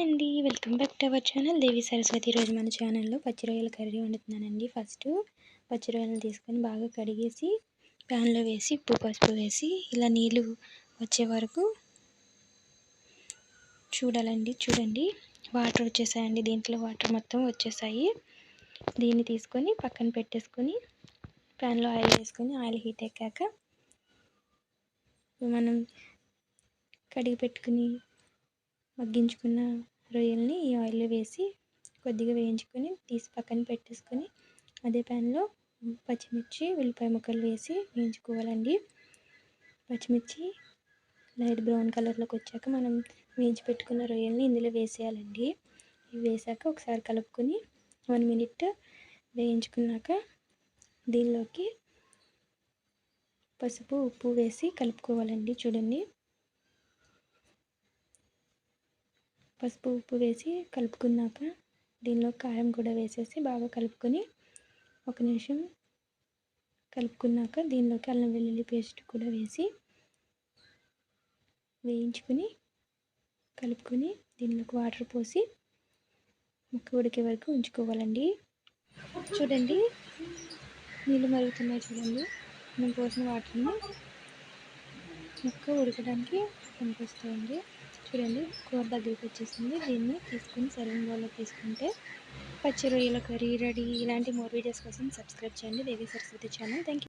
Hi అండి. Welcome back to our channel. Devi Saraswati ఈరోజు మన ఛానల్లో పచ్చి రొయ్యల కర్రీ వండుతున్నానండి. ఫస్ట్ పచ్చి రొయ్యలను తీసుకొని బాగా కడిగేసి ప్యాన్లో వేసి ఉప్పు పసుపు వేసి ఇలా నీళ్ళు వచ్చే వరకు చూడాలండి. చూడండి. వాటర్ వచ్చేసాయండి. దీంట్లో వాటర్ మొత్తం వచ్చేసాయి. దీన్ని తీసుకొని పక్కన పెట్టేసుకొని ప్యాన్లో ఆయిల్ వేసుకొని ఆయిల్ హీట్ ఎక్కాక మనం కడిగి పెట్టుకుని మగ్గించుకున్న రొయ్యల్ని ఈ ఆయిల్లో వేసి కొద్దిగా వేయించుకొని తీసి పక్కన పెట్టేసుకొని అదే ప్యాన్లో పచ్చిమిర్చి ఉల్లిపాయ ముక్కలు వేసి వేయించుకోవాలండి. పచ్చిమిర్చి లైట్ బ్రౌన్ కలర్లోకి వచ్చాక మనం వేయించి పెట్టుకున్న రొయ్యల్ని ఇందులో వేసేయాలండి. ఇవి వేసాక ఒకసారి కలుపుకొని వన్ మినిట్ వేయించుకున్నాక దీనిలోకి పసుపు ఉప్పు వేసి కలుపుకోవాలండి చూడండి. పసుపు ఉప్పు వేసి కలుపుకున్నాక దీనిలో కారం కూడా వేసేసి బాగా కలుపుకొని ఒక నిమిషం కలుపుకున్నాక దీనిలోకి అల్లం వెల్లుల్లి పేస్ట్ కూడా వేసి వేయించుకుని కలుపుకొని దీనిలోకి వాటర్ పోసి ముక్క ఉడికే వరకు ఉంచుకోవాలండి. చూడండి నీళ్ళు మరుగుతున్నాయి చూడండి. మనం పోసిన వాటర్ని ముక్క ఉడకడానికి పనికొస్తాయండి చూడండి కూర దగ్గరికి వచ్చేసింది దీన్ని తీసుకుని సర్వింగ్ బౌల్లో తీసుకుంటే పచ్చి రొయ్యల కర్రీ రెడీ ఇలాంటి మోర్ వీడియోస్ కోసం సబ్స్క్రైబ్ చేయండి. దేవి సరస్వతి ఛానల్. థ్యాంక్